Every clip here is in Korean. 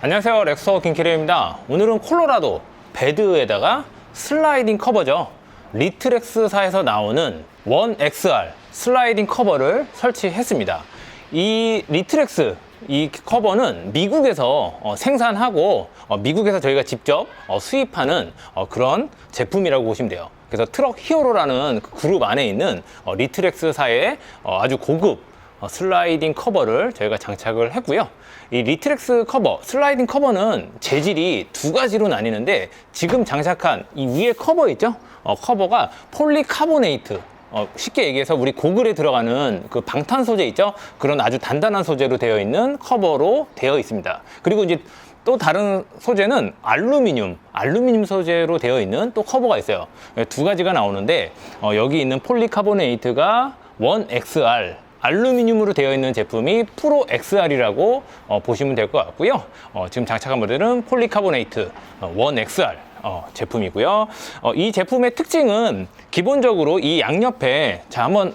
안녕하세요. 렉서 김키레입니다. 오늘은 콜로라도 베드에다가 슬라이딩 커버죠. 리트렉스사에서 나오는 1XR 슬라이딩 커버를 설치했습니다. 이 리트렉스 이 커버는 미국에서 어, 생산하고 어, 미국에서 저희가 직접 어, 수입하는 어, 그런 제품이라고 보시면 돼요. 그래서 트럭 히어로라는 그 그룹 안에 있는 어, 리트렉스사의 어, 아주 고급 어, 슬라이딩 커버를 저희가 장착을 했고요. 이 리트렉스 커버, 슬라이딩 커버는 재질이 두 가지로 나뉘는데 지금 장착한 이 위에 커버 있죠? 어, 커버가 폴리카보네이트. 어, 쉽게 얘기해서 우리 고글에 들어가는 그 방탄 소재 있죠? 그런 아주 단단한 소재로 되어 있는 커버로 되어 있습니다. 그리고 이제 또 다른 소재는 알루미늄, 알루미늄 소재로 되어 있는 또 커버가 있어요. 두 가지가 나오는데 어, 여기 있는 폴리카보네이트가 1XR 알루미늄으로 되어 있는 제품이 프로 XR이라고 어, 보시면 될 것 같고요. 어, 지금 장착한 모델은 폴리카보네이트 어, 1XR 어, 제품이고요. 어, 이 제품의 특징은 기본적으로 이 양옆에 자 한번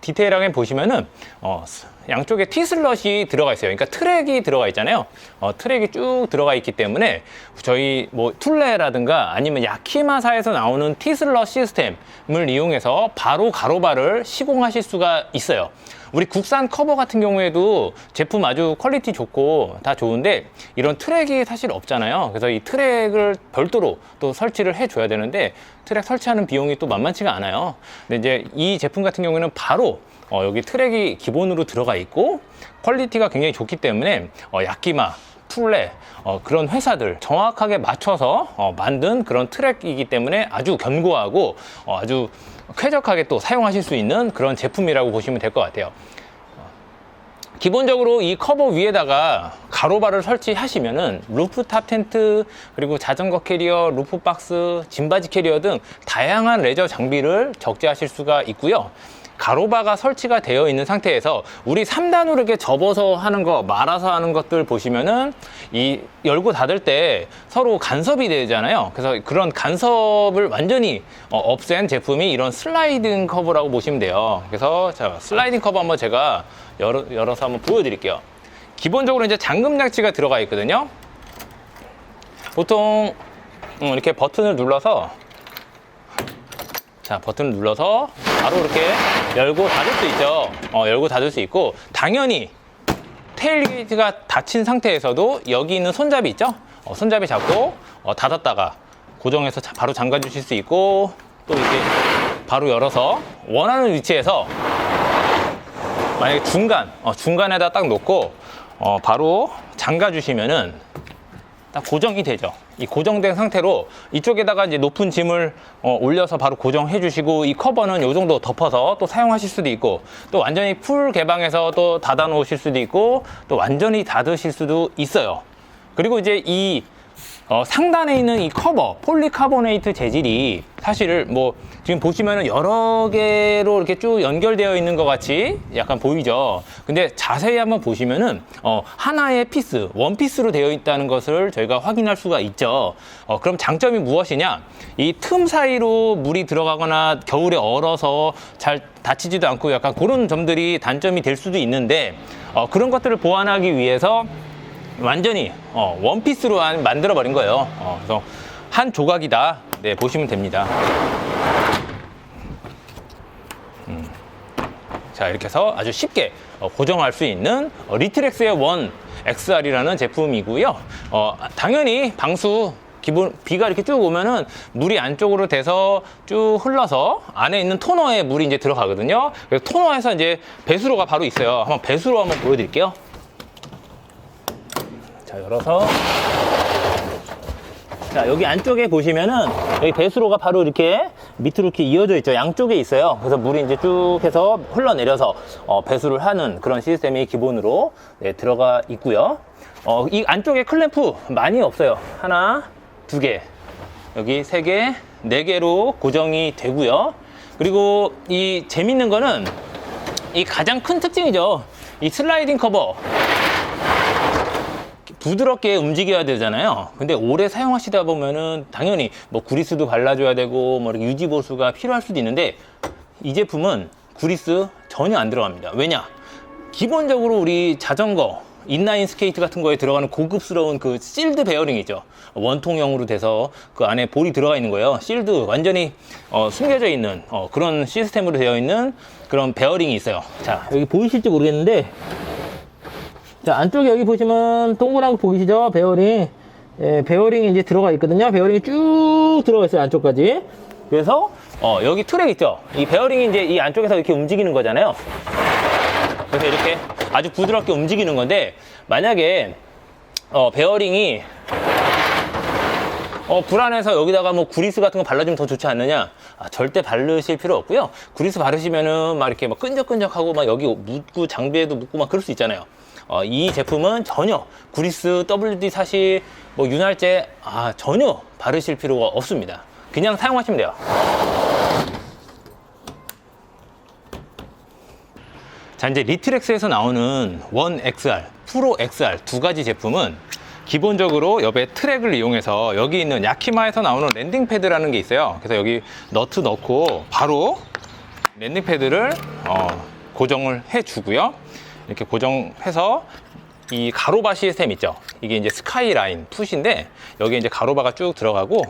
디테일하게 보시면은 어, 양쪽에 T슬럿이 들어가 있어요. 그러니까 트랙이 들어가 있잖아요. 어, 트랙이 쭉 들어가 있기 때문에 저희 뭐 툴레라든가 아니면 야키마사에서 나오는 T슬럿 시스템을 이용해서 바로 가로바를 시공하실 수가 있어요. 우리 국산 커버 같은 경우에도 제품 아주 퀄리티 좋고 다 좋은데 이런 트랙이 사실 없잖아요. 그래서 이 트랙을 별도로 또 설치를 해줘야 되는데 트랙 설치하는 비용이 또 만만치가 않아요. 근데 이제 이 제품 같은 경우에는 바로 어, 여기 트랙이 기본으로 들어가 있고 퀄리티가 굉장히 좋기 때문에 어, 야끼마 툴레 어, 그런 회사들 정확하게 맞춰서 어, 만든 그런 트랙이기 때문에 아주 견고하고 어, 아주 쾌적하게 또 사용하실 수 있는 그런 제품이라고 보시면 될 것 같아요. 기본적으로 이 커버 위에다가 가로바를 설치하시면은 루프탑 텐트 그리고 자전거 캐리어, 루프 박스, 짐바지 캐리어 등 다양한 레저 장비를 적재하실 수가 있고요. 가로바가 설치가 되어 있는 상태에서 우리 3단으로 이렇게 접어서 하는 거, 말아서 하는 것들 보시면은 이 열고 닫을 때 서로 간섭이 되잖아요. 그래서 그런 간섭을 완전히 어, 없앤 제품이 이런 슬라이딩 커버라고 보시면 돼요. 그래서 자, 슬라이딩 커버 한번 제가 열어, 열어서 한번 보여드릴게요. 기본적으로 이제 잠금 장치가 들어가 있거든요. 보통 음, 이렇게 버튼을 눌러서 자 버튼을 눌러서 바로 이렇게 열고 닫을 수 있죠. 어, 열고 닫을 수 있고 당연히 테일 게이트가 닫힌 상태에서도 여기 있는 손잡이 있죠? 어, 손잡이 잡고 어, 닫았다가 고정해서 자- 바로 잠가 주실 수 있고 또 이렇게 바로 열어서 원하는 위치에서 만약에 중간 어, 중간에다 딱 놓고 어, 바로 잠가 주시면은 딱 고정이 되죠. 이 고정된 상태로 이쪽에다가 이제 높은 짐을 어, 올려서 바로 고정해 주시고 이 커버는 요 정도 덮어서 또 사용하실 수도 있고 또 완전히 풀 개방해서 또 닫아 놓으실 수도 있고 또 완전히 닫으실 수도 있어요. 그리고 이제 이 어, 상단에 있는 이 커버 폴리카보네이트 재질이 사실 뭐 지금 보시면은 여러 개로 이렇게 쭉 연결되어 있는 것 같이 약간 보이죠. 근데 자세히 한번 보시면은 어, 하나의 피스 원 피스로 되어 있다는 것을 저희가 확인할 수가 있죠. 어, 그럼 장점이 무엇이냐? 이 틈 사이로 물이 들어가거나 겨울에 얼어서 잘 닫히지도 않고 약간 그런 점들이 단점이 될 수도 있는데 어, 그런 것들을 보완하기 위해서 완전히 어, 원피스로 한- 만들어 버린 거예요. 어, 그래서 한 조각이다. 네, 보시면 됩니다. 음. 자, 이렇게 해서 아주 쉽게 어, 고정할 수 있는 어, 리트렉스의 원 XR이라는 제품이고요. 어, 당연히 방수 기본 비가 이렇게 쭉 오면은 물이 안쪽으로 돼서 쭉 흘러서 안에 있는 토너에 물이 이제 들어가거든요. 그래서 토너에서 이제 배수로가 바로 있어요. 한번 배수로 한번 보여드릴게요. 자 열어서 자 여기 안쪽에 보시면은 여기 배수로가 바로 이렇게 밑으로 이렇게 이어져 있죠. 양쪽에 있어요. 그래서 물이 이제 쭉 해서 흘러내려서 어, 배수를 하는 그런 시스템이 기본으로 네, 들어가 있고요. 어, 이 안쪽에 클램프 많이 없어요. 하나 두 개. 여기 세 개 네 개로 고정이 되고요. 그리고 이 재밌는 거는 이 가장 큰 특징이죠. 이 슬라이딩 커버 부드럽게 움직여야 되잖아요. 근데 오래 사용하시다 보면은 당연히 뭐 구리스도 발라줘야 되고 뭐 이렇게 유지 보수가 필요할 수도 있는데 이 제품은 구리스 전혀 안 들어갑니다. 왜냐? 기본적으로 우리 자전거 인라인 스케이트 같은 거에 들어가는 고급스러운 그 실드 베어링이죠. 원통형으로 돼서 그 안에 볼이 들어가 있는 거예요. 실드 완전히 어, 숨겨져 있는 어, 그런 시스템으로 되어 있는 그런 베어링이 있어요. 자, 여기 보이실지 모르겠는데 자, 안쪽에 여기 보시면 동그란 거 보이시죠? 베어링. 예, 베어링이 이제 들어가 있거든요. 베어링이 쭉 들어가 있어요, 안쪽까지. 그래서, 어, 여기 트랙 있죠? 이 베어링이 이제 이 안쪽에서 이렇게 움직이는 거잖아요. 그래서 이렇게 아주 부드럽게 움직이는 건데, 만약에, 어, 베어링이, 어, 불안해서 여기다가 뭐 구리스 같은 거 발라주면 더 좋지 않느냐? 아, 절대 바르실 필요 없고요. 구리스 바르시면은 막 이렇게 막 끈적끈적하고 막 여기 묻고 장비에도 묻고 막 그럴 수 있잖아요. 어, 이 제품은 전혀 구리스 WD 사시 뭐 윤활제 아, 전혀 바르실 필요가 없습니다. 그냥 사용하시면 돼요. 자 이제 리트렉스에서 나오는 원 XR, 프로 XR 두 가지 제품은 기본적으로 옆에 트랙을 이용해서 여기 있는 야키마에서 나오는 랜딩 패드라는 게 있어요. 그래서 여기 너트 넣고 바로 랜딩 패드를 어, 고정을 해주고요. 이렇게 고정해서 이 가로바 시스템 있죠. 이게 이제 스카이라인 풋인데 여기 이제 가로바가 쭉 들어가고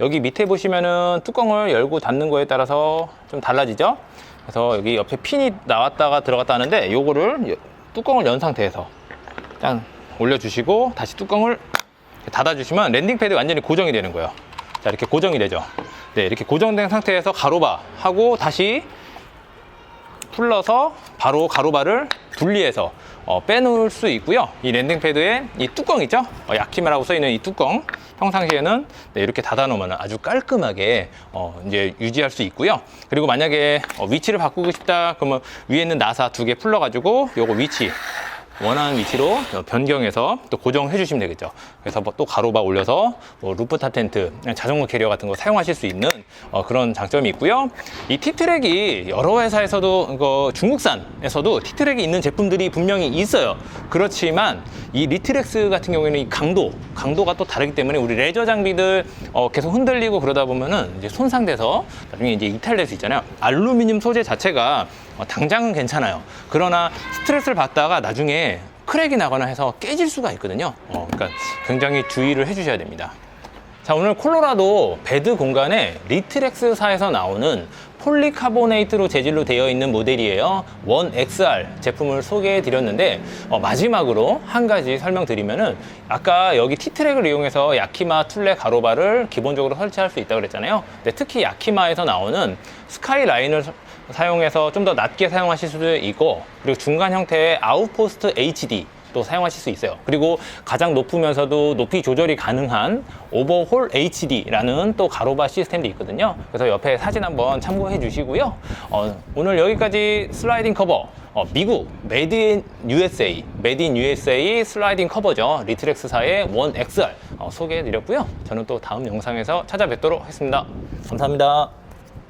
여기 밑에 보시면은 뚜껑을 열고 닫는 거에 따라서 좀 달라지죠. 그래서 여기 옆에 핀이 나왔다가 들어갔다 하는데 요거를 여- 뚜껑을 연 상태에서 딱 올려주시고 다시 뚜껑을 닫아주시면 랜딩 패드 완전히 고정이 되는 거예요. 자 이렇게 고정이 되죠. 네 이렇게 고정된 상태에서 가로바 하고 다시 풀러서 바로 가로바를 분리해서 어, 빼놓을 수 있고요. 이 랜딩 패드에 이 뚜껑 있죠? 어, 야키마라고 써 있는 이 뚜껑 평상시에는 네, 이렇게 닫아놓으면 아주 깔끔하게 어, 이제 유지할 수 있고요. 그리고 만약에 어, 위치를 바꾸고 싶다 그러면 위에 있는 나사 두 개 풀러가지고 요거 위치 원하는 위치로 변경해서 또 고정해 주시면 되겠죠. 그래서 뭐 또 가로바 올려서 뭐 루프탑 텐트, 자전거 캐리어 같은 거 사용하실 수 있는 어, 그런 장점이 있고요. 이 티트랙이 여러 회사에서도 이거 중국산에서도 티트랙이 있는 제품들이 분명히 있어요. 그렇지만 이 리트렉스 같은 경우에는 이 강도, 강도가 또 다르기 때문에 우리 레저 장비들 어, 계속 흔들리고 그러다 보면은 이제 손상돼서 나중에 이제 이탈될 수 있잖아요. 알루미늄 소재 자체가 어, 당장은 괜찮아요. 그러나 스트레스를 받다가 나중에 크랙이 나거나 해서 깨질 수가 있거든요. 어, 그러니까 굉장히 주의를 해주셔야 됩니다. 자, 오늘 콜로라도 베드 공간에 리트렉스사에서 나오는 폴리카보네이트로 재질로 되어 있는 모델이에요. 원 XR 제품을 소개해 드렸는데, 어, 마지막으로 한 가지 설명드리면은, 아까 여기 T트랙을 이용해서 야키마 툴레 가로바를 기본적으로 설치할 수 있다고 그랬잖아요. 근데 특히 야키마에서 나오는 스카이라인을 서- 사용해서 좀 더 낮게 사용하실 수도 있고, 그리고 중간 형태의 아웃포스트 HD 또 사용하실 수 있어요. 그리고 가장 높으면서도 높이 조절이 가능한 오버홀 HD라는 또 가로바 시스템도 있거든요. 그래서 옆에 사진 한번 참고해 주시고요. 어, 오늘 여기까지 슬라이딩 커버. 어, 미국 메드 인 USA, 메드 인 USA 슬라이딩 커버죠. 리트렉스사의 원 XR 어, 소개해 드렸고요. 저는 또 다음 영상에서 찾아뵙도록 하겠습니다. 감사합니다.